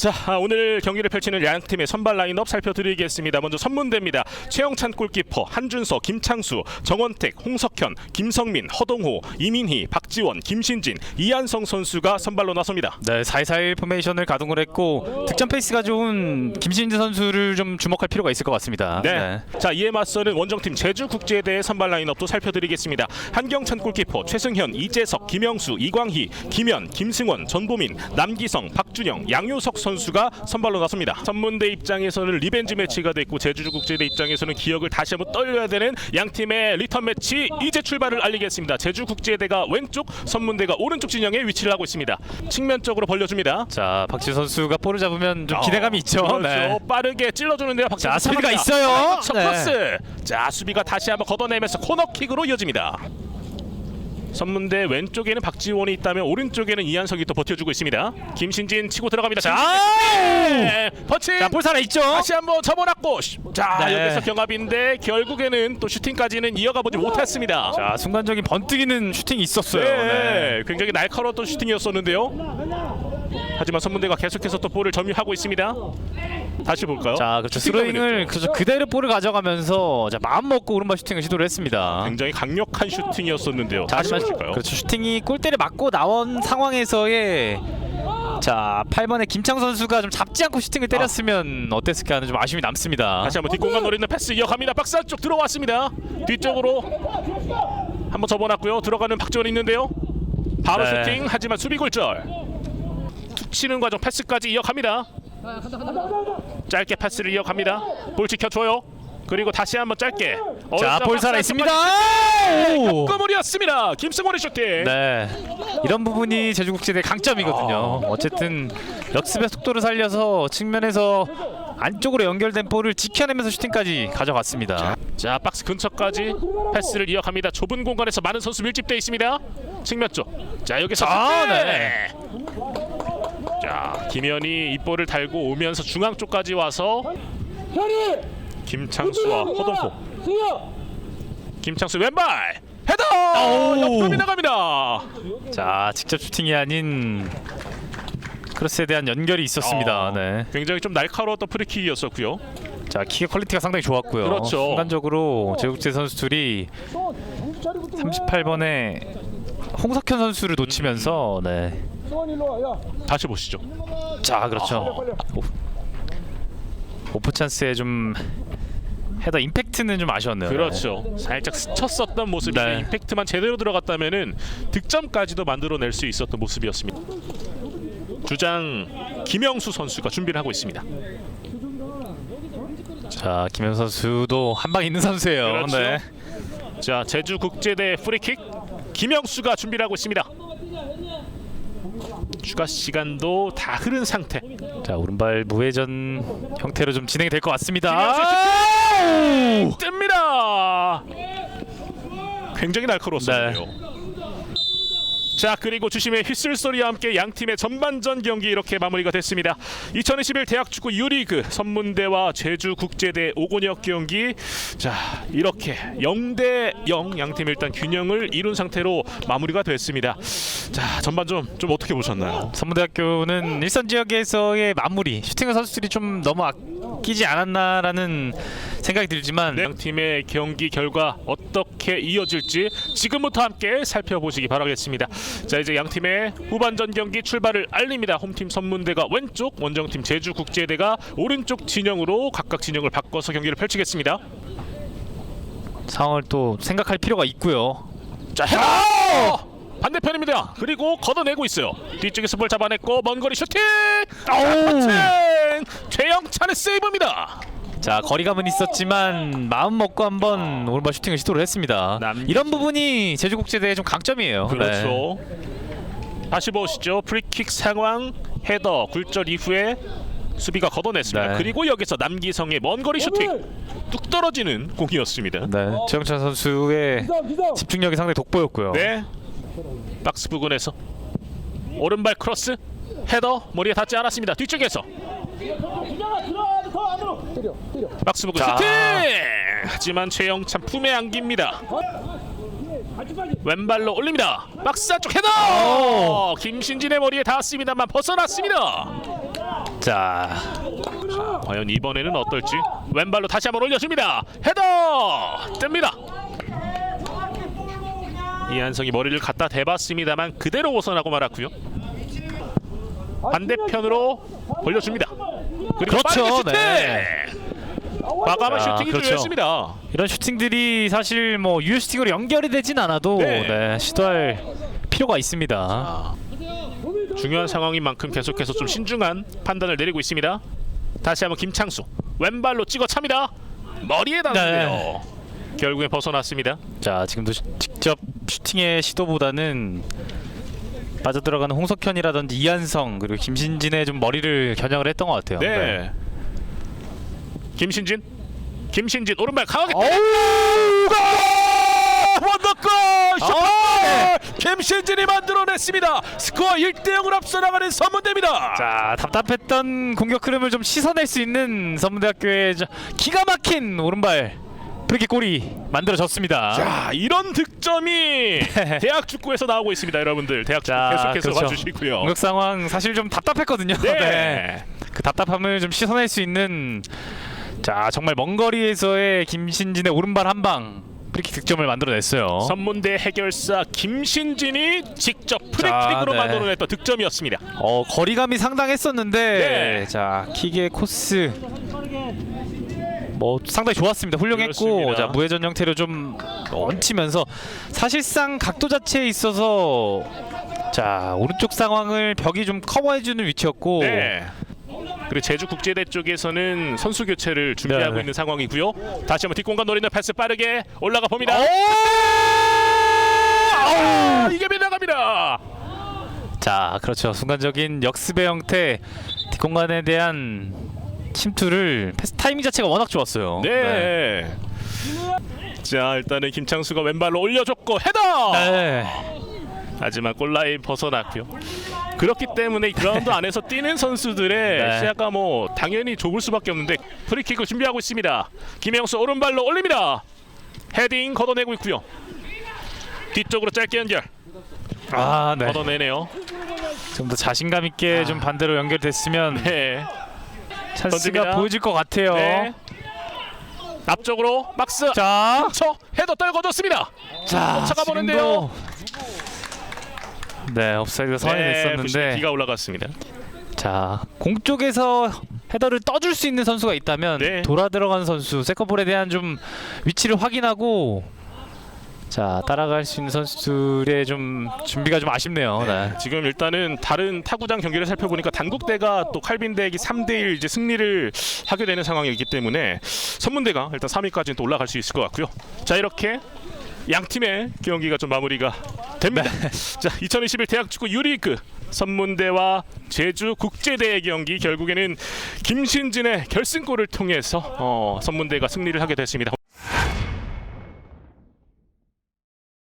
자 아, 오늘 경기를 펼치는 양 팀의 선발 라인업 살펴드리겠습니다. 먼저 선문대입니다. 최영찬 골키퍼, 한준서, 김창수, 정원택, 홍석현, 김성민, 허동호, 이민희, 박지원, 김신진, 이한성 선수가 선발로 나섭니다. 네, 4-4-1 포메이션을 가동을 했고 득점 페이스가 좋은 김신진 선수를 좀 주목할 필요가 있을 것 같습니다. 네. 자 이에 맞서는 원정팀 제주국제대의 선발 라인업도 살펴드리겠습니다. 한경찬 골키퍼, 최승현, 이재석, 김영수, 이광희, 김현, 김승원, 전보민, 남기성, 박준영, 양효석 선수 가 선발로 나섭니다. 선문대 입장에서는 리벤지 매치가 됐고 제주국제대 입장에서는 기억을 다시 한번 떨려야 되는 양 팀의 리턴 매치 이제 출발을 알리겠습니다. 제주국제대가 왼쪽, 선문대가 오른쪽 진영에 위치를 하고 있습니다. 측면적으로 벌려줍니다. 자, 박지 선수가 볼을 잡으면 좀 기대감이 있죠. 그렇죠. 네. 빠르게 찔러주는데요. 박수 자, 수비가 참합니다. 있어요. 첫 네. 크로스. 자, 수비가 다시 한번 걷어내면서 코너킥으로 이어집니다. 선문대 왼쪽에는 박지원이 있다면 오른쪽에는 이한석이 또 버텨주고 있습니다. 김신진 치고 들어갑니다. 자, 네, 터칭. 자, 볼 살아 있죠. 다시 한번 접어놨고 자 네. 여기서 경합인데 결국에는 또 슈팅까지는 이어가 보지 못했습니다. 자, 순간적인 번뜩이는 슈팅이 있었어요. 네, 네. 굉장히 날카로웠던 슈팅이었었는데요. 하지만 선문대가 계속해서 또 볼을 점유하고 있습니다. 다시 볼까요? 자, 그렇죠. 스로잉을 그렇죠. 그대로 볼을 가져가면서 자, 마음 먹고 오른발 슈팅을 시도를 했습니다. 굉장히 강력한 슈팅이었었는데요. 자, 다시 하지만 보실까요? 그렇죠. 슈팅이 골대를 맞고 나온 상황에서의 자, 8번의 김창 선수가 좀 잡지 않고 슈팅을 때렸으면 어땠을까 하는 좀 아쉬움이 남습니다. 다시 한번 뒷공간 노리는 패스 이어갑니다. 박스 안쪽 들어왔습니다. 뒤쪽으로 한번 접어놨고요. 들어가는 박지원 있는데요. 바로 네. 슈팅 하지만 수비 골절. 툭 치는 과정 패스까지 이어갑니다. 짧게 패스를 이어갑니다. 볼 지켜줘요. 그리고 다시 한번 짧게. 자, 볼 박스 살아 안쪽까지 있습니다. 오! 끄물이었습니다. 김승원의 슈팅. 네. 이런 부분이 제주국제대 강점이거든요. 어쨌든 역습의 속도를 살려서 측면에서 안쪽으로 연결된 볼을 지켜내면서 슈팅까지 가져갔습니다. 자 박스 근처까지 패스를 이어갑니다. 좁은 공간에서 많은 선수 밀집돼 있습니다. 측면 쪽. 자 여기서 아, 슈팅! 네. 자 김현이 입볼을 달고 오면서 중앙 쪽까지 와서 김창수와 허동포. 김창수 왼발 헤더 오. 옆으로 나갑니다. 자, 직접 슈팅이 아닌 크로스에 대한 연결이 있었습니다. 어, 네. 굉장히 좀 날카로웠던 프리킥이었었고요. 자, 킥의 퀄리티가 상당히 좋았고요. 그렇죠. 순간적으로 제국제 선수들이 38번에 홍석현 선수를 놓치면서 네. 다시 보시죠. 자, 그렇죠. 오, 오프 찬스에 좀 헤더 임팩트는 좀 아쉬웠네요. 그렇죠. 살짝 스쳤었던 모습이 네. 임팩트만 제대로 들어갔다면은 득점까지도 만들어낼 수 있었던 모습이었습니다. 주장 김영수 선수가 준비를 하고 있습니다. 자, 김현 선수도 한 방 있는 선수예요. 그렇죠. 네. 자 제주 국제대 프리킥 김영수가 준비를 하고 있습니다. 추가 시간도 다 흐른 상태. 자, 오른발 무회전 형태로 좀 진행이 될 것 같습니다. 뜹니다. 굉장히 날카로웠었는데요. 자 그리고 주심의 휘슬 소리와 함께 양 팀의 전반전 경기 이렇게 마무리가 됐습니다. 2021 대학축구 유리그 선문대와 제주국제대 오곤역 경기 자 이렇게 0대 0 양 팀 일단 균형을 이룬 상태로 마무리가 됐습니다. 자 전반전 좀 어떻게 보셨나요? 선무대학교는 일선 지역에서의 마무리 슈팅의 선수들이 좀 너무 아끼지 않았나라는 생각이 들지만 양 팀의 경기 결과 어떻게 이어질지 지금부터 함께 살펴보시기 바라겠습니다. 자 이제 양 팀의 후반전 경기 출발을 알립니다. 홈팀 선문대가 왼쪽, 원정팀 제주국제대가 오른쪽 진영으로 각각 진영을 바꿔서 경기를 펼치겠습니다. 상황을 또 생각할 필요가 있고요. 자 헤더 반대편입니다. 그리고 걷어내고 있어요. 뒤쪽에서 볼 잡아냈고 먼 거리 슈팅. 슈팅! 최영찬의 세이브입니다. 자 거리감은 있었지만 마음 먹고 한번 오른발 슈팅을 시도를 했습니다. 남- 이런 부분이 제주국제대의 좀 강점이에요. 네. 그렇죠. 다시 보시죠. 프리킥 상황 헤더 굴절 이후에 수비가 걷어냈습니다. 네. 그리고 여기서 남기성의 먼 거리 슈팅 뚝 떨어지는 공이었습니다. 네. 네. 최영찬 선수의 집중력이 상당히 돋보였고요. 네. 박스 부근에서 오른발 크로스 헤더 머리에 닿지 않았습니다. 뒤쪽에서 박스 부근 자. 슈팅 하지만 최영찬 품에 안깁니다. 왼발로 올립니다. 박스 안쪽 헤더 김신진의 머리에 닿았습니다만 벗어났습니다. 자, 과연 이번에는 어떨지 왼발로 다시 한번 올려줍니다. 헤더 뜹니다. 이한성이 머리를 갖다 대봤습니다만 그대로 벗어나고 말았고요. 반대편으로 벌려줍니다. 그렇죠! 네. 과감한 자, 슈팅이 그렇죠. 중요했습니다. 이런 슈팅들이 사실 뭐 유효 슈팅으로 연결이 되진 않아도 네. 네, 시도할 필요가 있습니다. 중요한 상황인 만큼 계속해서 좀 신중한 판단을 내리고 있습니다. 다시 한번 김창수 왼발로 찍어 찹니다. 머리에 닿는데요. 네. 결국에 벗어났습니다. 자, 지금도 시- 직접 슈팅의 시도보다는 빠져들어가는 홍석현이라든지 이한성 그리고 김신진의 좀 머리를 겨냥을 했던 것 같아요. 네. 김신진, 김신진 오른발 강하게 어우! 원더골 아, 김신진이 만들어냈습니다. 스코어 1대 0으로 앞서 나가는 선문대입니다. 자, 답답했던 공격 흐름을 좀 씻어낼 수 있는 서문대학교의 저 기가 막힌 오른발 프리킥 골이 만들어졌습니다. 자, 이런 득점이 대학 축구에서 나오고 있습니다, 여러분들. 대학 축구 자, 계속해서 그렇죠. 봐주시고요. 공격 상황 사실 좀 답답했거든요. 네. 그 답답함을 좀 씻어낼 수 있는 자 정말 먼 거리에서의 김신진의 오른발 한 방 프리킥 득점을 만들어냈어요. 선문대 해결사 김신진이 직접 자, 프리킥으로 네. 만들어냈던 득점이었습니다. 어 거리감이 상당했었는데 네. 자 킥의 코스 뭐 상당히 좋았습니다. 훌륭했고 그렇습니다. 자 무회전 형태로 좀 얹히면서 사실상 각도 자체에 있어서 자 오른쪽 상황을 벽이 좀 커버해주는 위치였고 네. 그리고 제주 국제대 쪽에서는 선수 교체를 준비하고 네. 있는 상황이고요. 다시 한번 뒷공간 노리는 패스 빠르게 올라가 봅니다. 아, 이게 빗나갑니다. 자 그렇죠 순간적인 역습의 형태 뒷공간에 대한 침투를 패스 타이밍 자체가 워낙 좋았어요. 네. 자 일단은 김창수가 왼발로 올려줬고 헤더. 네. 하지만 골라인 벗어났고요. 그렇기 때문에 그라운드 안에서 뛰는 선수들의 네. 시야가 뭐 당연히 좁을 수밖에 없는데 프리킥을 준비하고 있습니다. 김영수 오른발로 올립니다. 헤딩 걷어내고 있고요. 뒤쪽으로 짧게 연결 아, 네. 걷어내네요. 좀 더 자신감 있게 좀 반대로 연결됐으면 네. 던집니다. 보여질 것 같아요. 네. 앞쪽으로 박스 자, 쳐 헤더 떨궈줬습니다. 자, 지금도 보는데요. 네, 옵사이드 선이 됐었는데 기가 올라갔습니다. 자, 공 쪽에서 헤더를 떠줄 수 있는 선수가 있다면 네. 돌아 들어간 선수 세컨볼에 대한 좀 위치를 확인하고 자, 따라갈 수 있는 선수들의 좀 준비가 좀 아쉽네요. 네. 지금 일단은 다른 타구장 경기를 살펴보니까 단국대가 또 칼빈대에게 3대1 이제 승리를 하게 되는 상황이기 때문에 선문대가 일단 3위까지는 또 올라갈 수 있을 것 같고요. 자 이렇게 양 팀의 경기가 좀 마무리가 됩니다. 자 2021 대학축구 유리그 선문대와 제주 국제대의 경기 결국에는 김신진의 결승골을 통해서 어, 선문대가 승리를 하게 됐습니다.